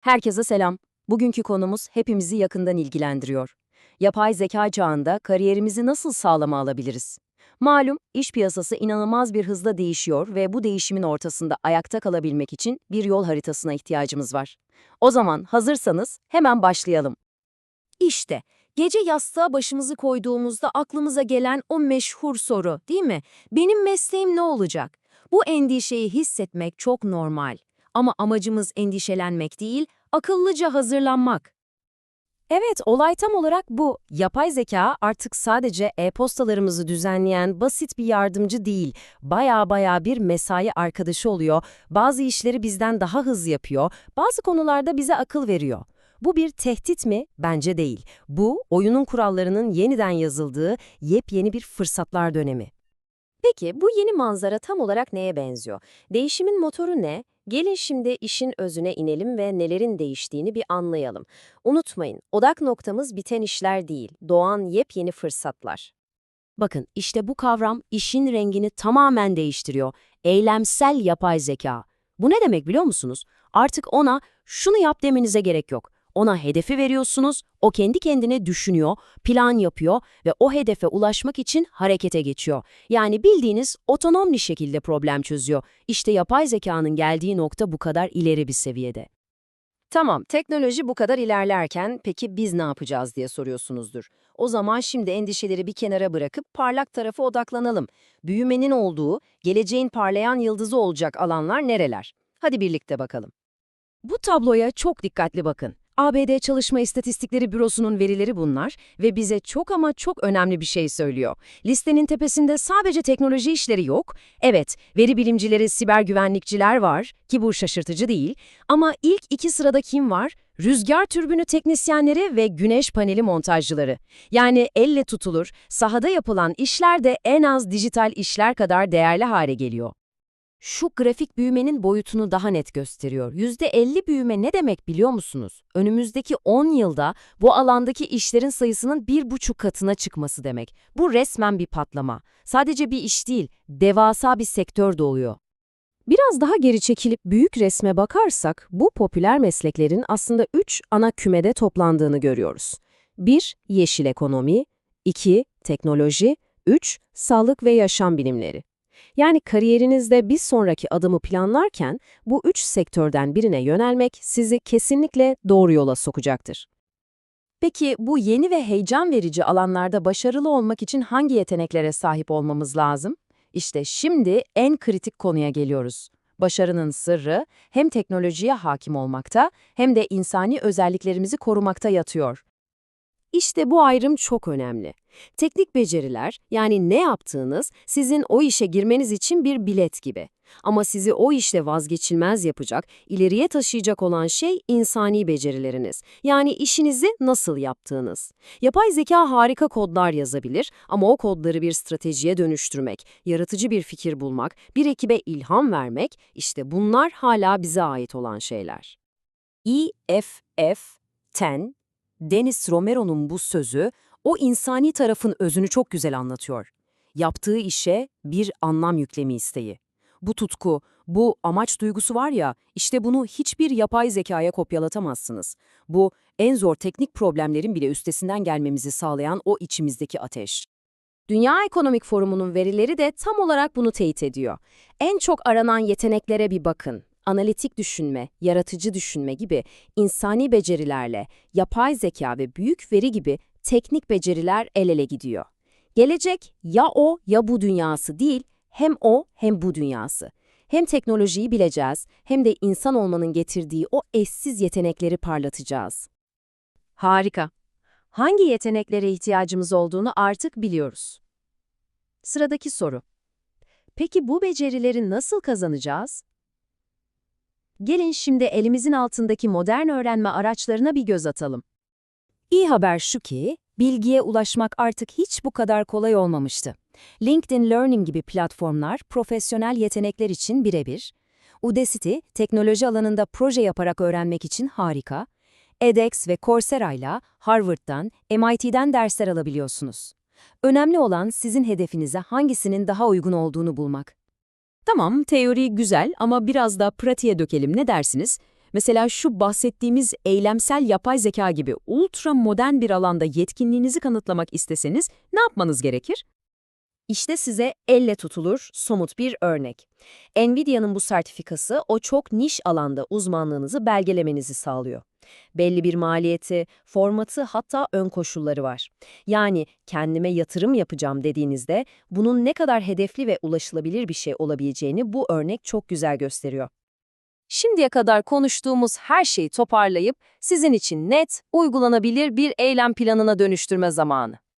Herkese selam. Bugünkü konumuz hepimizi yakından ilgilendiriyor. Yapay zeka çağında kariyerimizi nasıl sağlama alabiliriz? Malum, iş piyasası inanılmaz bir hızla değişiyor ve bu değişimin ortasında ayakta kalabilmek için bir yol haritasına ihtiyacımız var. O zaman hazırsanız hemen başlayalım. İşte, gece yastığa başımızı koyduğumuzda aklımıza gelen o meşhur soru, değil mi? Benim mesleğim ne olacak? Bu endişeyi hissetmek çok normal. Ama amacımız endişelenmek değil, akıllıca hazırlanmak. Evet, olay tam olarak bu. Yapay zeka artık sadece e-postalarımızı düzenleyen basit bir yardımcı değil, baya baya bir mesai arkadaşı oluyor. Bazı işleri bizden daha hızlı yapıyor, bazı konularda bize akıl veriyor. Bu bir tehdit mi? Bence değil. Bu, oyunun kurallarının yeniden yazıldığı yepyeni bir fırsatlar dönemi. Peki bu yeni manzara tam olarak neye benziyor? Değişimin motoru ne? Gelin şimdi işin özüne inelim ve nelerin değiştiğini bir anlayalım. Unutmayın, odak noktamız biten işler değil, doğan yepyeni fırsatlar. Bakın, işte bu kavram işin rengini tamamen değiştiriyor. Eylemsel yapay zeka. Bu ne demek biliyor musunuz? Artık ona şunu yap demenize gerek yok. Ona hedefi veriyorsunuz, o kendi kendine düşünüyor, plan yapıyor ve o hedefe ulaşmak için harekete geçiyor. Yani bildiğiniz otonom bir şekilde problem çözüyor. İşte yapay zekanın geldiği nokta bu kadar ileri bir seviyede. Tamam, teknoloji bu kadar ilerlerken peki biz ne yapacağız diye soruyorsunuzdur. O zaman şimdi endişeleri bir kenara bırakıp parlak tarafa odaklanalım. Büyümenin olduğu, geleceğin parlayan yıldızı olacak alanlar nereler? Hadi birlikte bakalım. Bu tabloya çok dikkatli bakın. ABD Çalışma İstatistikleri Bürosu'nun verileri bunlar ve bize çok ama çok önemli bir şey söylüyor. Listenin tepesinde sadece teknoloji işleri yok. Evet, veri bilimcileri, siber güvenlikçiler var ki bu şaşırtıcı değil. Ama ilk iki sırada kim var? Rüzgar türbünü teknisyenleri ve güneş paneli montajcıları. Yani elle tutulur, sahada yapılan işler de en az dijital işler kadar değerli hale geliyor. Şu grafik büyümenin boyutunu daha net gösteriyor. %50 büyüme ne demek biliyor musunuz? Önümüzdeki 10 yılda bu alandaki işlerin sayısının bir buçuk katına çıkması demek. Bu resmen bir patlama. Sadece bir iş değil, devasa bir sektör doğuyor. Biraz daha geri çekilip büyük resme bakarsak, bu popüler mesleklerin aslında 3 ana kümede toplandığını görüyoruz. 1. Yeşil ekonomi 2. Teknoloji 3. Sağlık ve yaşam bilimleri. Yani kariyerinizde bir sonraki adımı planlarken bu üç sektörden birine yönelmek sizi kesinlikle doğru yola sokacaktır. Peki bu yeni ve heyecan verici alanlarda başarılı olmak için hangi yeteneklere sahip olmamız lazım? İşte şimdi en kritik konuya geliyoruz. Başarının sırrı hem teknolojiye hakim olmakta hem de insani özelliklerimizi korumakta yatıyor. İşte bu ayrım çok önemli. Teknik beceriler, yani ne yaptığınız, sizin o işe girmeniz için bir bilet gibi. Ama sizi o işte vazgeçilmez yapacak, ileriye taşıyacak olan şey insani becerileriniz. Yani işinizi nasıl yaptığınız. Yapay zeka harika kodlar yazabilir ama o kodları bir stratejiye dönüştürmek, yaratıcı bir fikir bulmak, bir ekibe ilham vermek, işte bunlar hala bize ait olan şeyler. EFF 10 Dennis Romero'nun bu sözü, o insani tarafın özünü çok güzel anlatıyor. Yaptığı işe bir anlam yüklemi isteği. Bu tutku, bu amaç duygusu var ya, işte bunu hiçbir yapay zekaya kopyalatamazsınız. Bu, en zor teknik problemlerin bile üstesinden gelmemizi sağlayan o içimizdeki ateş. Dünya Ekonomik Forumu'nun verileri de tam olarak bunu teyit ediyor. En çok aranan yeteneklere bir bakın analitik düşünme, yaratıcı düşünme gibi insani becerilerle yapay zeka ve büyük veri gibi teknik beceriler el ele gidiyor. Gelecek ya o ya bu dünyası değil, hem o hem bu dünyası. Hem teknolojiyi bileceğiz hem de insan olmanın getirdiği o eşsiz yetenekleri parlatacağız. Harika. Hangi yeteneklere ihtiyacımız olduğunu artık biliyoruz. Sıradaki soru. Peki bu becerileri nasıl kazanacağız? Gelin şimdi elimizin altındaki modern öğrenme araçlarına bir göz atalım. İyi haber şu ki, bilgiye ulaşmak artık hiç bu kadar kolay olmamıştı. LinkedIn Learning gibi platformlar profesyonel yetenekler için birebir. Udacity, teknoloji alanında proje yaparak öğrenmek için harika. edX ve Coursera ile Harvard'dan, MIT'den dersler alabiliyorsunuz. Önemli olan sizin hedefinize hangisinin daha uygun olduğunu bulmak. Tamam, teori güzel ama biraz da pratiğe dökelim ne dersiniz? Mesela şu bahsettiğimiz eylemsel yapay zeka gibi ultra modern bir alanda yetkinliğinizi kanıtlamak isteseniz ne yapmanız gerekir? İşte size elle tutulur somut bir örnek. Nvidia'nın bu sertifikası o çok niş alanda uzmanlığınızı belgelemenizi sağlıyor. Belli bir maliyeti, formatı hatta ön koşulları var. Yani kendime yatırım yapacağım dediğinizde bunun ne kadar hedefli ve ulaşılabilir bir şey olabileceğini bu örnek çok güzel gösteriyor. Şimdiye kadar konuştuğumuz her şeyi toparlayıp sizin için net, uygulanabilir bir eylem planına dönüştürme zamanı.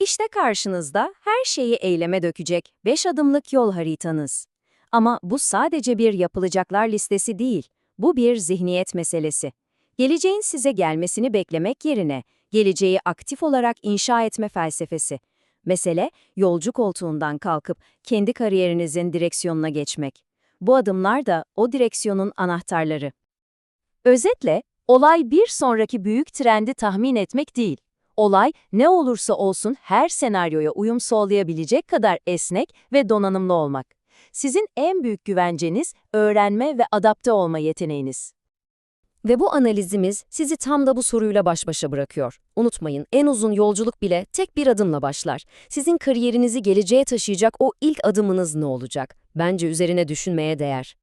İşte karşınızda her şeyi eyleme dökecek 5 adımlık yol haritanız. Ama bu sadece bir yapılacaklar listesi değil, bu bir zihniyet meselesi. Geleceğin size gelmesini beklemek yerine, geleceği aktif olarak inşa etme felsefesi. Mesele, yolcu koltuğundan kalkıp kendi kariyerinizin direksiyonuna geçmek. Bu adımlar da o direksiyonun anahtarları. Özetle, olay bir sonraki büyük trendi tahmin etmek değil. Olay ne olursa olsun her senaryoya uyum sağlayabilecek kadar esnek ve donanımlı olmak. Sizin en büyük güvenceniz öğrenme ve adapte olma yeteneğiniz. Ve bu analizimiz sizi tam da bu soruyla baş başa bırakıyor. Unutmayın, en uzun yolculuk bile tek bir adımla başlar. Sizin kariyerinizi geleceğe taşıyacak o ilk adımınız ne olacak? Bence üzerine düşünmeye değer.